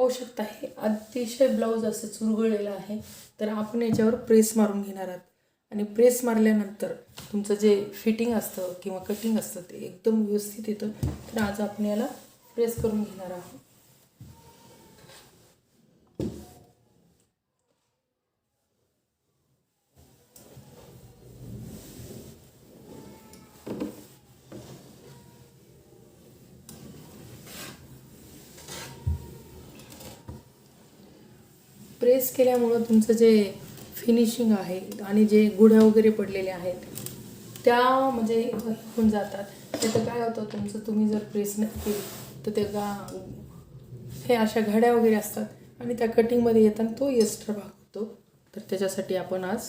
पाहू शकता हे अतिशय ब्लाऊज असं चुरगळलेलं आहे. तर आपण याच्यावर प्रेस मारून घेणार आहात. आणि प्रेस मारल्यानंतर तुमचं जे फिटिंग असतं किंवा कटिंग असतं ते एकदम व्यवस्थित येतं. तर आज आपण याला प्रेस करून घेणार आहोत. प्रेस केल्यामुळं तुमचं जे फिनिशिंग आहे आणि जे गुढ्या वगैरे पडलेल्या आहेत त्या म्हणजे होऊन जातात. त्याचं काय होतं तुमचं तुम्ही जर प्रेस नाही केली तर ते गा हे अशा घड्या वगैरे असतात आणि त्या कटिंगमध्ये येताना तो एक्स्ट्रा भाग होतो तर त्याच्यासाठी आपण आज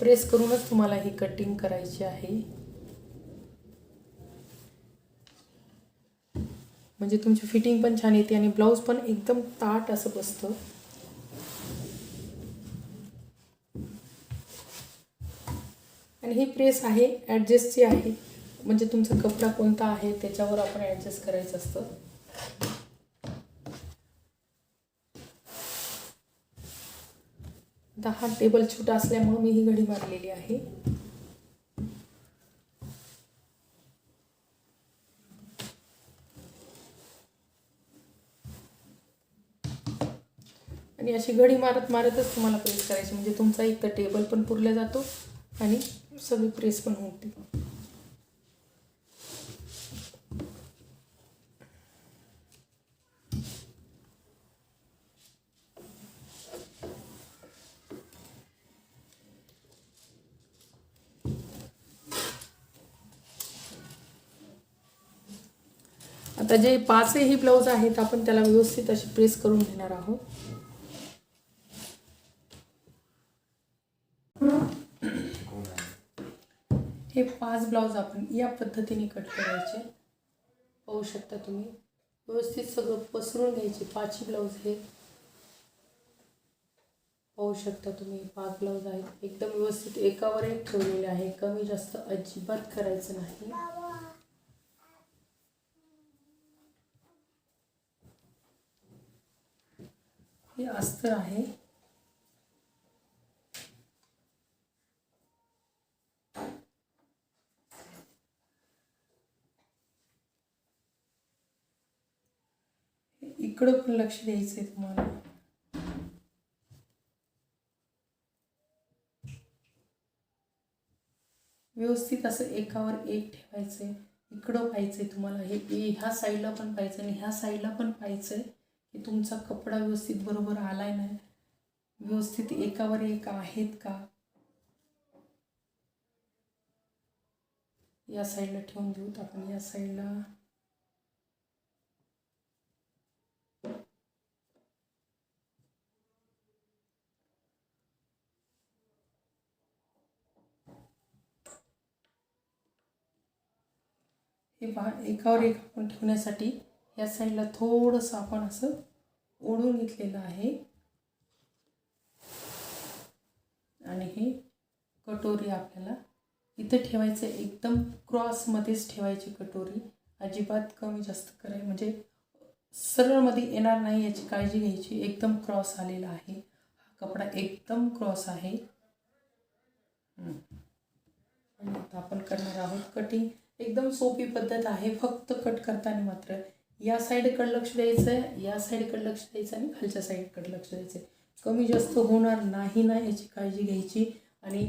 प्रेस करूनच तुम्हाला ही कटिंग करायची आहे. म्हणजे तुमची फिटिंग पण छान येते आणि ब्लाऊज पण एकदम ताट असं बसतं. आणि ही प्रेस आहे ॲडजस्टची आहे. म्हणजे तुमचा कपडा कोणता आहे त्याच्यावर आपण ॲडजस्ट करायचं असतं. आता हा टेबल छोटा असल्यामुळं मी ही घडी मारलेली आहे. आणि अशी घडी मारत मारतच तुम्हाला प्रेस करायची. म्हणजे तुमचा एक तर टेबल पण पुरला जातो आणि सगळी प्रेस पण होती. आता जे पाचही ब्लाऊज आहेत आपण त्याला व्यवस्थित अशी प्रेस करून घेणार आहोत. हे पाच ब्लाऊज आपण या पद्धतीने कट करायचे. पाहू शकता तुम्ही. व्यवस्थित सगळं पसरून घ्यायचे. पाचही ब्लाऊज हे. पाहू शकता तुम्ही. पाच ब्लाऊज आहेत. एकदम व्यवस्थित एकावर एक ठेवलेले आहे. कमी जास्त अजिबात करायचं नाही. हे अस्तर आहे. इकडं पण लक्ष द्यायचं आहे तुम्हाला. व्यवस्थित असं एकावर एक ठेवायचं आहे इकडं पाहायचं आहे तुम्हाला. हे ह्या साईडला पण पाहायचं आणि ह्या साईडला पण पाहायचं आहे की तुमचा कपडा व्यवस्थित बरोबर आलाय नाही. व्यवस्थित एकावर एक आहेत का? या साईडला ठेवून देऊत आपण या साईडला हे पहा एकावर एक आपण ठेवण्यासाठी या साईडला थोडंसं आपण असं ओढून घेतलेलं आहे. आणि हे कटोरी आपल्याला इथं ठेवायचं एकदम क्रॉसमध्येच ठेवायची कटोरी. अजिबात कमी जास्त कराय म्हणजे सरळमध्ये येणार नाही याची काळजी घ्यायची. एकदम क्रॉस आलेला आहे. हा कपडा एकदम क्रॉस आहे. आता आपण करणार आहोत कटिंग एकदम सोपी पद्धत आहे फक्त कट करताना मात्र. या साईडकडे लक्ष द्यायचं आहे या साईडकडे लक्ष द्यायचं आणि खालच्या साईडकडे लक्ष द्यायचं आहे कमी जास्त होणार नाही ना याची काळजी घ्यायची. आणि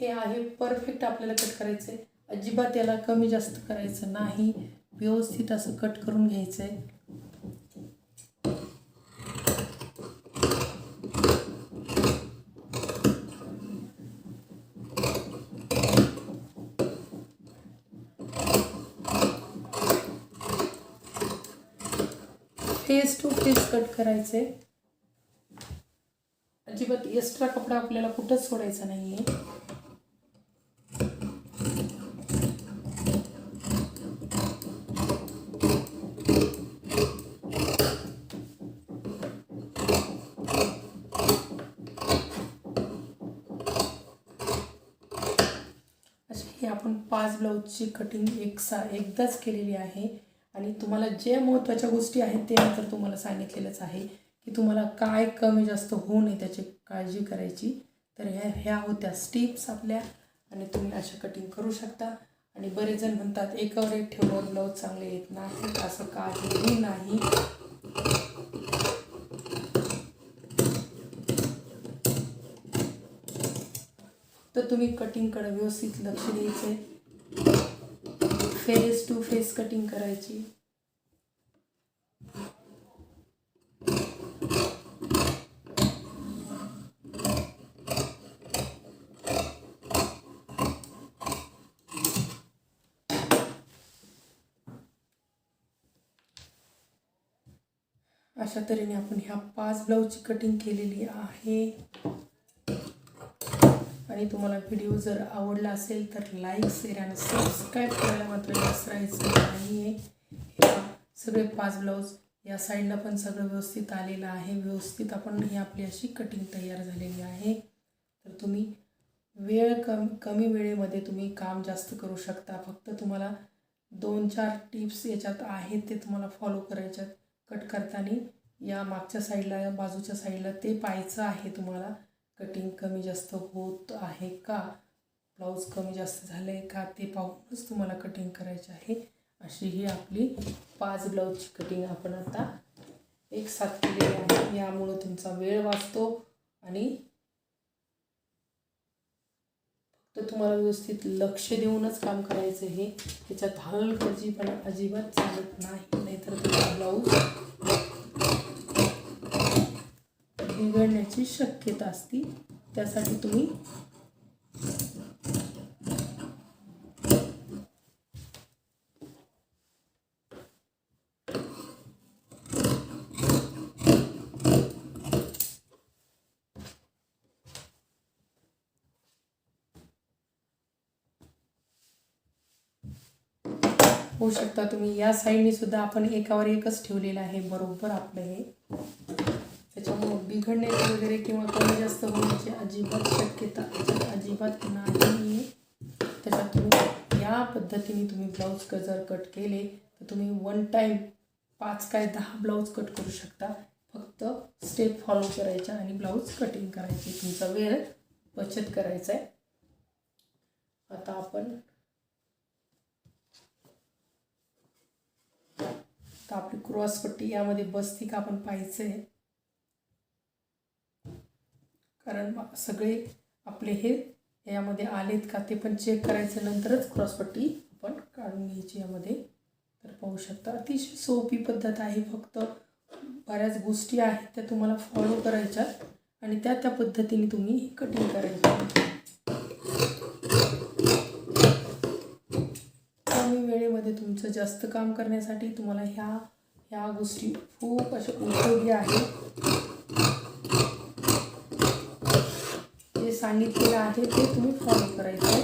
हे आहे परफेक्ट आपल्याला कट करायचं आहे अजिबात याला कमी जास्त करायचं नाही. व्यवस्थित असं कट करून घ्यायचं आहे कट करायचे. अजिबात एक्स्ट्रा कपडा आपल्याला कुठंच सोडायचा नाही आहे अशी ही आपण पाच ब्लाऊजची कटिंग एक सा एकदाच केलेली आहे. आणि तुम्हाला जे महत्त्वाच्या गोष्टी आहेत ते नंतर तुम्हाला सांगितलेलंच आहे की तुम्हाला काय कमी जास्त होऊ नये त्याची काळजी करायची. तर ह्या ह्या होत्या स्टिप्स आपल्या आणि तुम्ही अशा कटिंग करू शकता. आणि बरेच जण म्हणतात एकावर एक ठेवून ब्लाऊज चांगले येत नाही असं काहीही नाही. तर तुम्ही कटिंगकडे व्यवस्थित लक्ष द्यायचं आहे फेस टू फेस कटिंग करायची. अशा तऱ्हेने आपण ह्या पाच ब्लाऊजची कटिंग केलेली आहे. आणि तुम्हाला व्हिडिओ जर आवडला असेल तर लाईक शेअर आणि सबस्क्राईब करायला मात्र विसरायचं नाही आहे सगळे पाच ब्लाऊज या साईडला पण सगळं व्यवस्थित आलेलं आहे. व्यवस्थित आपण ही आपली अशी कटिंग तयार झालेली आहे. तर तुम्ही वेळ कम कमी वेळेमध्ये तुम्ही काम जास्त करू शकता. फक्त तुम्हाला दोन चार टिप्स याच्यात आहेत ते तुम्हाला फॉलो करायच्यात. कट करताना या मागच्या साईडला या बाजूच्या साईडला ते पाहायचं आहे तुम्हाला. कटिंग कमी जास्त होत आहे का? ब्लाऊज कमी जास्त झालं आहे का? ते पाहूनच तुम्हाला कटिंग करायचे आहे. अशी ही आपली पाच ब्लाऊजची कटिंग आपण आता एक साथ केलेली आहे. यामुळं तुमचा वेळ वाचतो आणि फक्त तुम्हाला व्यवस्थित लक्ष देऊनच काम करायचं हे त्याच्यात हलगर्जीपणा अजिबात चालत नाही. नाहीतर तुमचा ब्लाऊज बिघडण्याची शक्यता असती. त्यासाठी तुम्ही होऊ शकता तुम्ही. या साईडने सुद्धा आपण एकावर एकच ठेवलेलं आहे. बरोबर आपलं हे. बिघडण्याची वगैरे किंवा कमी जास्त होण्याची अजिबात शक्यता अजिबात नाही आहे. त्याच्यात तुम्ही या पद्धतीने तुम्ही ब्लाऊज क जर कट केले तर तुम्ही वन टाईम पाच काय दहा ब्लाऊज कट करू शकता. फक्त स्टेप फॉलो करायच्या आणि ब्लाऊज कटिंग करायची. तुमचा वेळ बचत करायचा आहे. आता आपण तर आपली क्रॉसपट्टी यामध्ये बसती का आपण पाहायचं आहे. कारण सगळे आपले हे यामध्ये आलेत का ते पण चेक करायचं नंतरच क्रॉसपट्टी आपण काढून घ्यायची यामध्ये. तर पाहू शकता अतिशय सोपी पद्धत आहे फक्त. बऱ्याच गोष्टी आहेत त्या तुम्हाला फॉलो करायच्या आणि त्या त्या पद्धतीने तुम्ही कटिंग करायचं कमी वेळेमध्ये तुमचं जास्त काम करण्यासाठी तुम्हाला ह्या ह्या गोष्टी खूप अशा उपयोगी आहेत. सांगितलेलं आहे ते तुम्ही फॉलो करायचं आहे.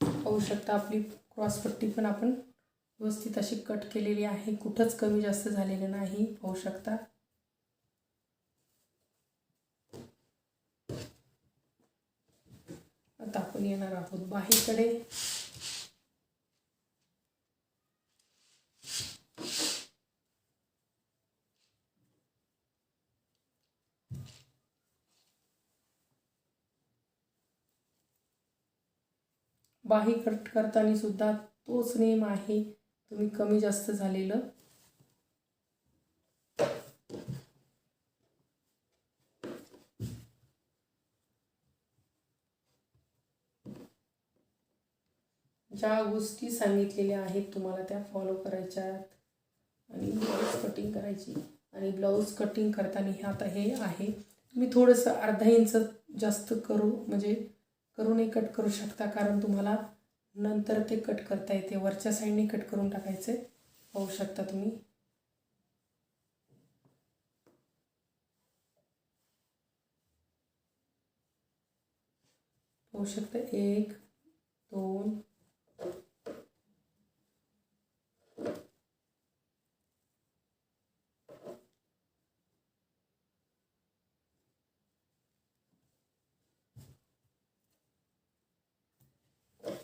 पाहू शकता आपली क्रॉसपट्टी पण आपण व्यवस्थित अशी कट केलेली आहे. कुठंच कमी जास्त झालेलं नाही. पाहू शकता. आता आपण येणार आहोत बाहेरकडे. बाही कट करताना सुद्धा तोच नेम आहे. तुम्ही कमी जास्त झालेलं. ज्या गोष्टी सांगितलेल्या आहेत तुम्हाला त्या फॉलो करायच्या आहेत आणि ब्लाऊज कटिंग करायची. आणि ब्लाऊज कटिंग करताना हे आता हे आहे. तुम्ही थोडंसं अर्धा इंच जास्त करू. म्हणजे करूनही कट करू शकता कारण तुम्हाला नंतर ते कट करता येते. वरच्या साईडने कट करून टाकायचे. पाहू शकता तुम्ही. पाहू शकता. एक दोन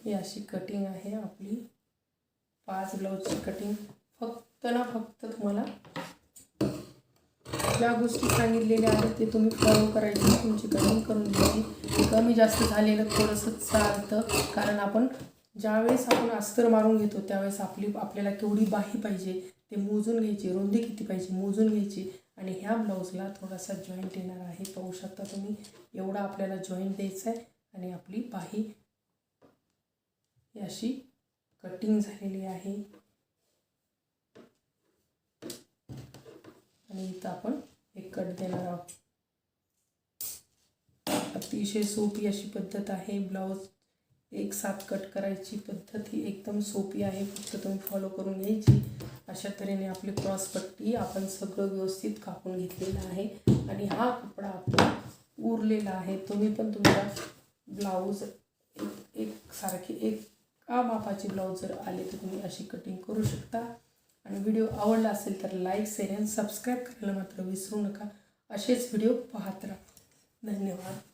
ही अशी कटिंग आहे आपली. पाच ब्लाऊजची कटिंग फक्त ना फक्त तुम्हाला ज्या गोष्टी सांगितलेल्या आहेत ते तुम्ही फॉलो करायची तुमची कटिंग करून घ्यायची. कमी जास्त झालेलं थोडंसं चालतं. कारण आपण ज्यावेळेस आपण अस्तर मारून घेतो त्यावेळेस आपली आपल्याला केवढी बाही पाहिजे ते मोजून घ्यायची. रुंदी किती पाहिजे मोजून घ्यायची. आणि ह्या ब्लाऊजला थोडासा जॉईंट येणार आहे. पाहू शकता तुम्ही एवढा आपल्याला जॉईंट द्यायचा आहे आणि आपली बाही ही अशी कटिंग झालेली आहे. आणि इथं आपण एक कट देणार आहोत. अतिशय सोपी अशी पद्धत आहे. ब्लाऊज एक साथ कट करायची पद्धत ही एकदम सोपी आहे. फक्त तुम्ही फॉलो करून घ्यायची. अशा तऱ्हेने आपली क्रॉस पट्टी आपण सगळं व्यवस्थित कापून घेतलेलं आहे. आणि हा कपडा आपला उरलेला आहे. तुम्ही पण तुमचा ब्लाऊज एक एक सारखे एक का मापाचे ब्लाऊज जर आले तर तुम्ही अशी कटिंग करू शकता. आणि व्हिडिओ आवडला असेल तर लाईक शेअर आणि सबस्क्राईब करायला मात्र विसरू नका. असेच व्हिडिओ पाहत राहा. धन्यवाद.